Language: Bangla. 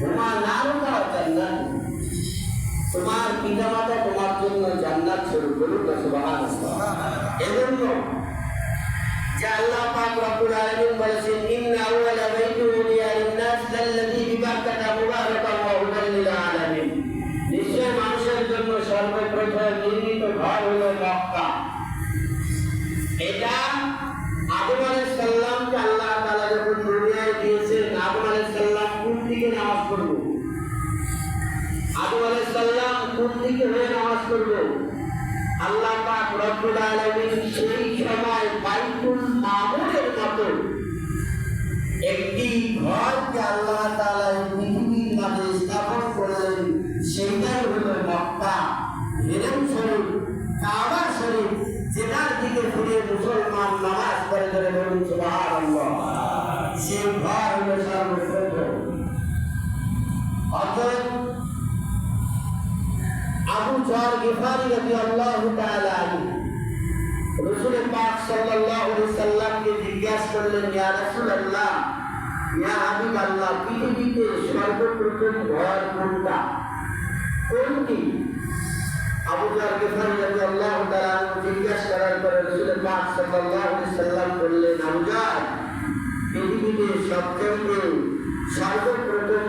তোমার নারকা জান্নাত। তোমার পিতামাতা তোমার জন্য জান্নাত শুরু করুন না এজন্য যে আল্লাহ পাক রব্বুল আলামিন বলেছেন, ইন্না আউওয়ালা বাইতুন উলিয়া লিন-নাস লাল্লাযী বিবাক্কাতা মুবারাকান ওয়া হুদাল লিল আলামিন। নিশ্চয় মানুষের জন্য সর্বপ্রথম নির্মিত ঘর হলো মক্কা। এটা আদম পড়ব আদম আলাইহিস সালাম কোন দিকে হয়ে নামাজ পড়ব? আল্লাহ পাক রব্বুল আলামিন সেই সময় বাইতুল মামুরের মতো একটি ঘরকে আল্লাহ তাআলা পৃথিবীর মাঝে স্থাপন করলেন সেটাই হলো মক্কা। হেরেম শরীফ, কাবা শরীফ, যেটার দিকে ফিরে মুসলমান নামাজ পড়ে ধরে বলুন, সুবহানাল্লাহ। সেই ঘর হলো সর্বপ্রথম। অতএব আবু জার গিফারি রাদিয়াল্লাহু তাআলা আনহু। রাসূল পাক সাল্লাল্লাহু আলাইহি সাল্লামকে জিজ্ঞাসা করলেন, ইয়া রাসূলুল্লাহ, ইয়া হাবিবাল্লাহ, পৃথিবীতে সর্বপ্রথম ঘর কোনটা? কোনটি আবু জার গিফারি রাদিয়াল্লাহু তাআলা জিজ্ঞাসা করার পরে রাসূল পাক সাল্লাল্লাহু আলাইহি সাল্লাম বললেন, আবু জার, পৃথিবীতে সবচেয়ে সর্বপ্রথম